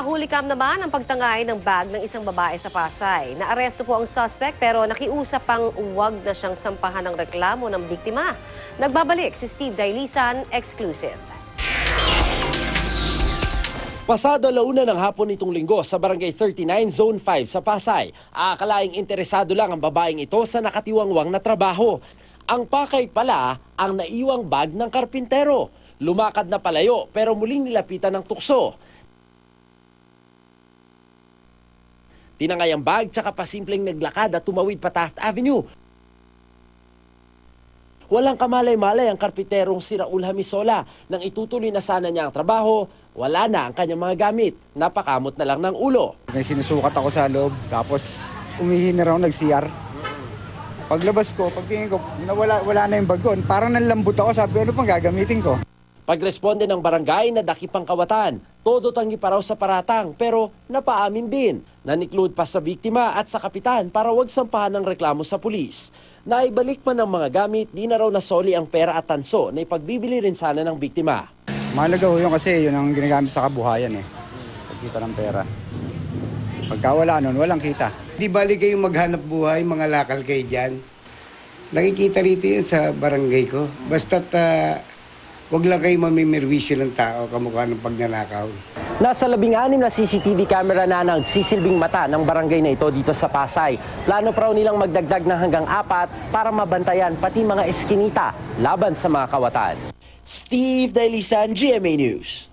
Sa hulikam naman ang pagtangay ng bag ng isang babae sa Pasay. Naaresto po ang suspect pero nakiusap pang huwag na siyang sampahan ng reklamo ng biktima. Nagbabalik si Steve Dailisan, exclusive. Pasado launa ng hapon nitong linggo sa Barangay 39 Zone 5 sa Pasay, aakalaing interesado lang ang babaeng ito sa nakatiwangwang na trabaho. Ang pakay pala ang naiwang bag ng karpintero. Lumakad na palayo pero muling nilapitan ng tukso. Tinangay ang bag tsaka pasimpleng naglakad at tumawid pa Taft Avenue. Walang kamalay-malay ang karpiterong si Raul Hamisola. Nang itutuloy na sana niya ang trabaho, wala na ang kanyang mga gamit. Napakamot na lang ng ulo. May sinusukat ako sa loob, tapos umihi na raw nag-CR. Paglabas ko, pagtingin ko, nawala, wala na yung bag ko. Parang nanlambot ako, sabi ano pang gagamitin ko? Pagresponde ng barangay na dakipang kawatan, todo tangi pa raw sa paratang pero napaamin din. Naniklood pa sa biktima at sa kapitan para wag sampahan ng reklamo sa pulis. Naibalik man ng mga gamit, di na raw nasoli ang pera at tanso na ipagbibili rin sana ng biktima. Mahalaga ho yun kasi yun ang ginagamit sa kabuhayan eh. Pagkita ng pera. Pagka wala nun, walang kita. Di bali kayo maghanap buhay, mga lakal kayo dyan. Nakikita rito yun sa barangay ko. Basta't uh, wag lang kayo mamimirwisyo ng tao kamukha ng pagnanakaw. Nasa labing anim na CCTV camera na nagsisilbing mata ng barangay na ito dito sa Pasay. Plano pa raw nilang magdagdag ng hanggang apat para mabantayan pati mga eskinita laban sa mga kawatan. Steve Dailisan, GMA News.